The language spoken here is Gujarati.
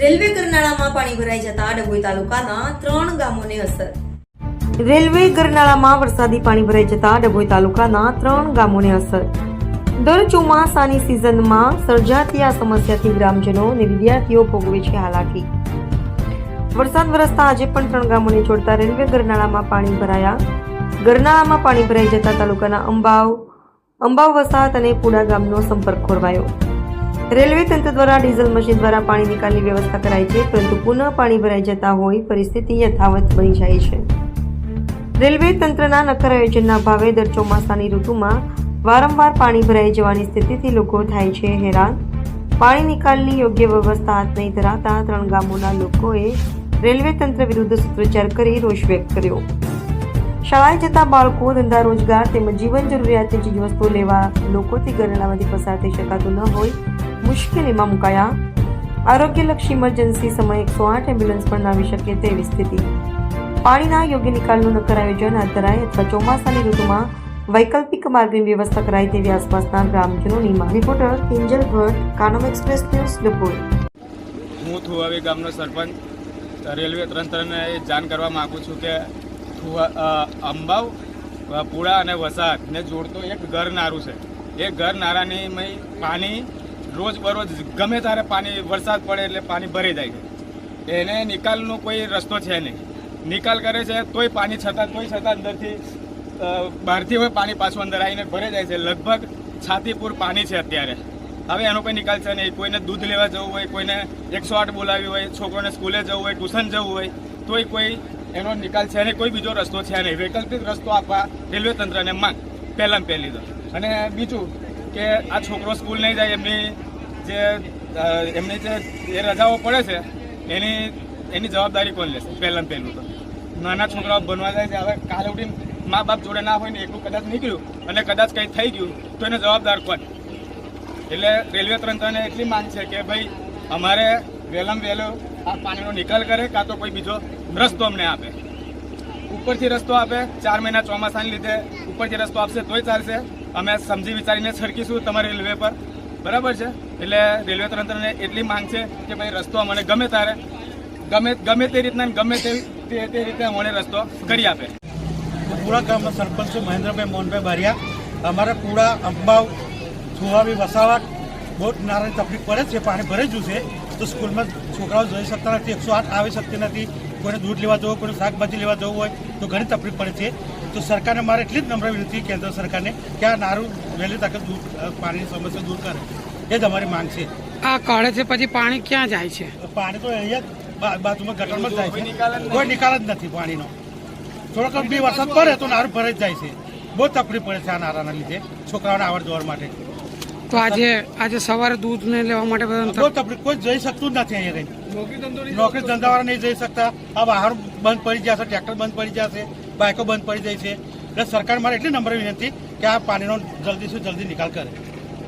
રેલવે ગરનાળામાં પાણી ભરાઈ જતા ડભોઈ તાલુકાના ત્રણ ગામોને અસર. રેલવે ગરનાળામાં વરસાદી પાણી ભરાઈ જતા ડભોઈ તાલુકાના ત્રણ ગામોને અસર. દર ચોમાસાની સિઝનમાં સર્જાતી આ સમસ્યાથી ગ્રામજનો અને વિદ્યાર્થીઓ ભોગવે છે હાલાકી. વરસાદ વરસતા આજે પણ ત્રણ ગામોને જોડતા રેલવે ગરનાળામાં પાણી ભરાયા. ગરનાળામાં પાણી ભરાઈ જતા તાલુકાના અંબાવ અંબાવ વસાત અને પુડા ગામનો સંપર્ક ખોરવાયો. રેલવે તંત્ર દ્વારા ડીઝલ મશીન દ્વારા પાણી નિકાલની વ્યવસ્થા કરાઈ છે, પરંતુ પુનઃ પાણી ભરાઈ જતા હોય પરિસ્થિતિ યથાવત બની જાય છે. રેલવે તંત્રના નક્કર આયોજનના ભાવે દર ચોમાસાની ઋતુમાં વારંવાર પાણી ભરાઈ જવાની સ્થિતિથી લોકો થાય છે હેરાન. પાણી નિકાલની યોગ્ય વ્યવસ્થા હાથ નહીં ધરાતા ત્રણ ગામોના લોકોએ રેલવે તંત્ર વિરુદ્ધ સૂત્રોચ્ચાર કરી રોષ વ્યક્ત કર્યો. શાળાએ જતા બાળકો, ધંધા રોજગાર તેમજ જીવન જરૂરિયાતની ચીજવસ્તુઓ લેવા લોકોથી ગરનાળામાંથી પસાર થઈ શકાતું ન હોય મુશ્કેલીમાં મુકાયા. આરોગ્યલક્ષી ઇમરજન્સી સમયે એકસો આઠ એમ્બ્યુલન્સ પણ આવી શકે તેવી સ્થિતિ. પાણીના યોગ્ય નિકાલનું નક્કર આયોજન ધરાય અથવા ચોમાસાની ઋતુમાં વૈકલ્પિક માર્ગની વ્યવસ્થા કરાય તેવી આસપાસના ગ્રામજનોની માંગ. Reporter Kinjal Bhatt Kanam express news Dabhoi હું થુવાવી ગામનો સરપંચ. રેલવે તંત્રને એ જાણ કરવા માગું છું કે અંબાવ અ, અને વસાહતને જોડતો એક ઘર નારું છે. એ ઘર નારાની પાણી રોજ બરોજ ગમે ત્યારે પાણી વરસાદ પડે એટલે પાણી ભરી જાય છે. એને નિકાલનો કોઈ રસ્તો છે નહીં. નિકાલ કરે છે તોય પાણી છતાં, તોય છતાં અંદરથી બહારથી હોય પાણી પાછું અંદર આવીને ભરાઈ જાય છે. લગભગ છાતીપુર પાણી છે અત્યારે. હવે એનો કોઈ નિકાલ છે નહીં. કોઈને દૂધ લેવા જવું હોય, કોઈને એકસો આઠ બોલાવી હોય, છોકરોને સ્કૂલે જવું હોય, ટ્યુશન જવું હોય, તોય કોઈ એનો નિકાલ છે નહીં. કોઈ બીજો રસ્તો છે નહીં. વૈકલ્પિક રસ્તો આપવા રેલવે તંત્રને માંગ. પહેલાં પહેલી તો. અને બીજું કે આ છોકરો સ્કૂલ નહીં જાય, એમની જે એમની જે એ રજાઓ પડે છે, એની એની જવાબદારી કોણ લેશે? પહેલાં પહેલું તો. નાના છોકરાઓ બનવા જાય છે, હવે કાલે ઉઠીને મા બાપ જોડે ના હોય ને, એકલું કદાચ નીકળ્યું અને કદાચ કંઈ થઈ ગયું, તો એને જવાબદાર કોણ? એટલે રેલવે તંત્રને એટલી માંગ છે કે ભાઈ, અમારે વહેલામ વહેલો આ પાણીનો નિકાલ કરે, કાં તો કોઈ બીજો રસ્તો અમને આપે. ઉપરથી રસ્તો આપે, ચાર મહિના ચોમાસાને લીધે ઉપરથી રસ્તો આપશે તોય ચાલશે. અમે સમજી વિચારીને છડકીશું તમારી રેલવે પર. બરાબર છે? એટલે રેલવે તંત્રને એટલી માંગ છે કે ભાઈ રસ્તો મને ગમે તારે ગમે ગમે તે રીતના ગમે તે તે- રીતે અમને રસ્તો કરી આપે. પુરા ગામના સરપંચ છું મહેન્દ્રભાઈ મોહનભાઈ બારિયા. અમારે પુરા અંબાવ છુવાવી વસાવટ, બહુ નારાની તકલીફ પડે છે, પાણી ભરે ગયું છે. તો સ્કૂલમાં છોકરાઓ જઈ શકતા નથી, એકસો આઠ આવી શકતી નથી. કોઈને દૂધ લેવા જવું, કોઈને શાકભાજી લેવા જવું હોય, તો ઘણી તકલીફ પડે છે. તો સરકારને મારે એટલી જ નમ્ર વિનંતી, કેન્દ્ર સરકારને, કે આ નારું વહેલી તકે દૂર પાણીની સમસ્યા દૂર કરે. એ તમારી અમારી માંગ છે. આ કાઢે છે પછી પાણી ક્યાં જાય છે? પાણી તો અહીંયા જ બાજુમાં ગટરમાં જ જાય છે. કોઈ નિકાલ જ નથી. પાણીનો. થોડોક બી વરસાદ પડે તો નારું ભરે જ જાય છે. બહુ તકલીફ પડે છે આ નારાના લીધે છોકરાઓને આવડ જવર માટે. તો આજે આજે સવારે દૂધ ને લેવા માટે બહુ તકલીફ કોઈ જઈ શકતું જ નથી અહીંયા કઈ. નોકરી ધંધાવાળા નહીં જઈ શકતા. આ વાહન બંધ પડી જશે ટ્રેક્ટર બંધ પડી જશે બાઇકો બંધ પડી જાય છે. એટલે સરકાર મારે એટલી નંબર વિનંતી કે આ પાણીનો જલ્દી શું જલ્દી નિકાલ કરે.